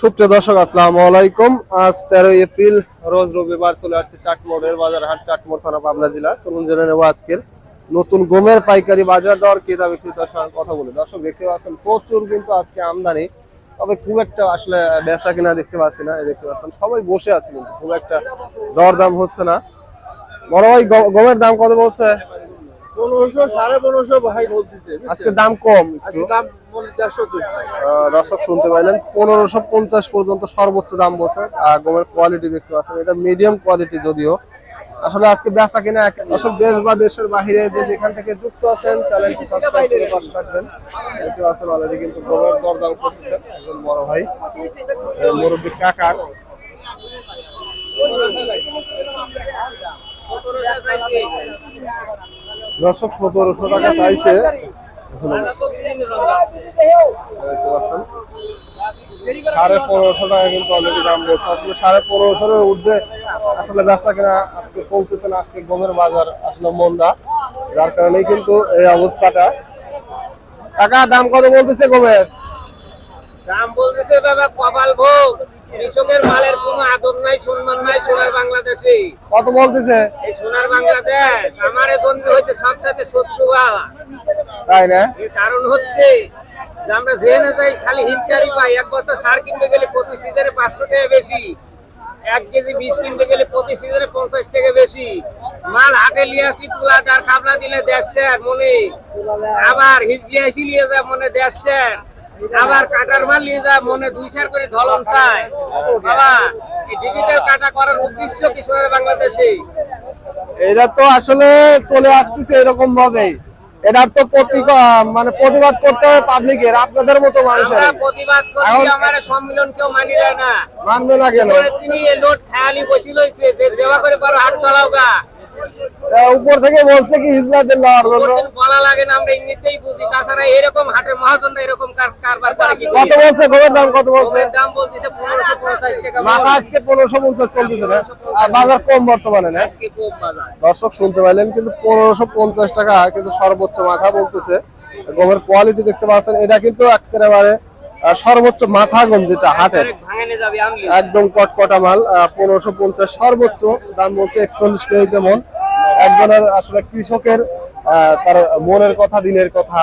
সুপ্রিয় দর্শক, আসসালামু আলাইকুম। আজ তেরো এপ্রিল, রোজ রবিবার চলে আসছে চাটমোড়ের বাজার হাট চাটমোড় থানা, পাবনা জেলা। চলুন জেনে নেব আজকের নতুন গমের পাইকারি বাজার দর ক্রেতা বিক্রেতার সঙ্গে কথা বলে। দর্শক, দেখতে পাচ্ছেন, প্রচুর কিন্তু আজকে আমদানি, তবে খুব একটা আসলে বেচা কিনা দেখতে পাচ্ছি না দেখতে পাচ্ছেন, সবাই বসে আছে কিন্তু, খুব একটা দর দাম হচ্ছে না। বড় ভাই গমের দাম কত বলছে? পনেরোশো সাড়ে পনেরোশো ভাই বলতেছে আজকে দাম কম আজকে দাম দর্শক শুনতে পাইলেন পনেরোশো পঞ্চাশ পর্যন্ত সর্বোচ্চ দাম বলছে গমের কোয়ালিটি দেখতে পাচ্ছেন এটা মিডিয়াম কোয়ালিটি যদিও। আসলে আজকে বেচা কিনা দর্শক দেশ বা দেশের বাহিরে যে যেখান থেকে যুক্ত আছেন চ্যানেলটি সাবস্ক্রাইব করে পাশে থাকবেন। দেখতে পাচ্ছেন অলরেডি কিন্তু গমের দরদাম করতেছেন একজন বড় ভাই মুরব্বী কাকা দর্শক, সতেরোশো টাকা চাইছে। সাড়ে পনেরোশো টাকা কিন্তু অলরেডি দাম বলছে আসলে সাড়ে পনেরোশোর ঊর্ধ্বে আসলে বেচা কিনা আজকে চলতেছে না, আজকে গমের বাজার আসলে মন্দা। যার কারণেই কিন্তু এই অবস্থাটা। টাকা দাম কত বলতেছে গমের? দাম বলতেছে বাবা কপাল ভোগ। কৃষকের মালের কোনো আদর নাই সম্মান নাই সোনার বাংলাদেশে। কত বলতেছে? এই সোনার বাংলাদেশ আমার জন্য হয়েছে সবসাথে শত্রু বাবা তাই না? এর কারণ হচ্ছে যে আমরা জেনে যাই খালি হিটকারি পাই। এক বছর সার কিনতে গেলে প্রতি সিজনে পাঁচশো টাকা বেশি। এক কেজি বীজ কিনতে গেলে প্রতি সিজনে পঞ্চাশ টাকা বেশি। মাল হাটে নিয়ে আসলি তুলা তার কাবলা দিলে দেড় মনে। আবার হিজলি আসি নিয়ে যায় মনে দেড় স্যার। আবার কাটার মাল নিয়ে যায় মনে দুই স্যার করে ধলন চায় বাবা এই ডিজিটাল কাটা করার উদ্দেশ্য কি সোনার বাংলাদেশে? এটা তো আসলে চলে আসতেছে এরকম ভাবে। এটার তো প্রতি মানে প্রতিবাদ করতে হবে পাবলিকের আপনাদের মতো মানুষের। প্রতিবাদ সম্মেলন কেউ মানি যায় না। মানবে না কেন? তিনি লোট খেয়ালি বসি লইছে যে করে পারো হাট চালাও গা। আহ, উপর থেকে বলছে কি হিজলাদের লওয়ার জন্য বলা লাগে না আমরা এমনিতেই বুঝি। তাছাড়া এরকম হাটের মহাজনরা এরকম কারবার করে কি কত বলছে গমের দাম কত বলছে? দাম বলতেছে পনেরোশো পঞ্চাশ টাকা মাথা আজকে পনেরোশো পঞ্চাশ চলতেছে না। আর বাজার কম বর্তমানে না? আজকে খুব বাজার। দর্শক শুনতে পাইলেন কিন্তু পনেরোশো পঞ্চাশ টাকা কিন্তু সর্বোচ্চ মাথা বলতেছে। গমের কোয়ালিটি দেখতে পাচ্ছেন এটা কিন্তু একেবারে সর্বোচ্চ মাথা গম যেটা হাটের। একদম কটকটা মাল পনেরোশো পঞ্চাশ সর্বোচ্চ দাম বলছে একচল্লিশ কেজি মন একজনের আসলে কৃষকের তার মনের কথা, দিনের কথা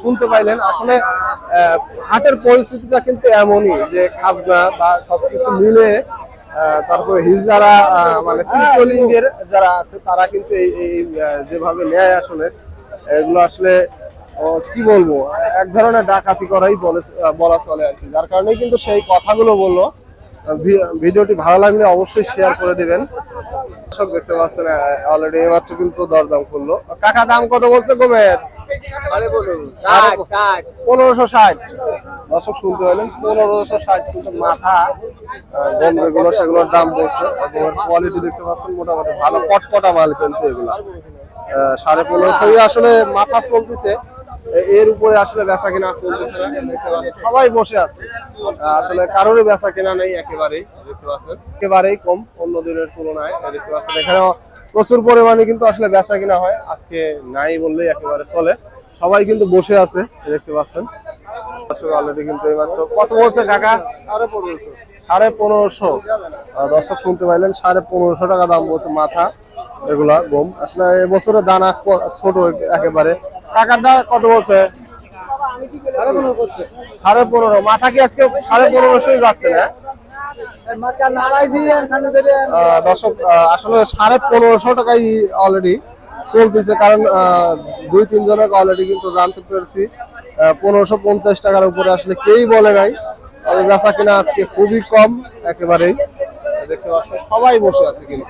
শুনতে পাইলেন। আসলে হাটের পরিস্থিতিটা কিন্তু এমনই যে খাজনা বা সবকিছু মিলে তারপরে হিজলারা মানে তৃতীয় লিঙ্গের যারা আছে, তারা কিন্তু এই যেভাবে নেয় আসলে, এগুলো আসলে কি বলব? এক ধরনের ডাকাতি করাই বলে চলে আর কি। যার কারণে কিন্তু সেই কথাগুলো বলল। ভিডিওটি ভালো লাগলে অবশ্যই শেয়ার করে দিবেন। দর্শক দেখতে পাচ্ছেন অলরেডি এইমাত্র কিন্তু দরদাম করল। কাকা দাম কত বলছে গমের? পনেরোশো ষাট। দর্শক শুনতে পেলেন পনেরোশো ষাট কিন্তু মাথা। গম যেগুলো সেগুলোর দাম বলছে কোয়ালিটি দেখতে পাচ্ছেন মোটামুটি ভালো কটকটা মাল কিন্তু এগুলা। সাড়ে পনেরোশোই আসলে মাথা চলতেছে। এর উপরে আসলে বেচা কেনা চলতেছে না সবাই বসে আছে। আসলে কারোরই বেচা কেনা নেই একেবারেই দেখতে পাচ্ছেন। একেবারেই কম অন্য দিনের তুলনায় দেখতে পাচ্ছেন। এখানেও প্রচুর পরিমাণে কিন্তু আসলে বেচা কিনা হয়। আজকে নাই বললেই একেবারে চলে। সবাই কিন্তু বসে আছে দেখতে পাচ্ছেন। অলরেডি কিন্তু এইমাত্র কত বলছে কাকা? সাড়ে পনেরোশো। সাড়ে পনেরোশো। দর্শক শুনতে পাইলেন সাড়ে পনেরোশো টাকা দাম বলছে মাথা এগুলা গম। আসলে এবছরে দানা ছোট একেবারে। কাকারটা কত বলছে? সাড়ে পনেরো। মাথা কি আজকে সাড়ে পনেরোশোই যাচ্ছে না? দর্শক আসলে সাড়ে পনেরোশো টাকাই অলরেডি চলতেছে, কারণ দুই তিন জনের অলরেডি কিন্তু জানতে পেরেছি। পনেরোশো পঞ্চাশ টাকার উপরে আসলে কেউই বলে নাই। তবে বেচা কিনা আজকে খুবই কম, একেবারেই। দেখতে পাচ্ছেন, সবাই বসে আছে কিন্তু।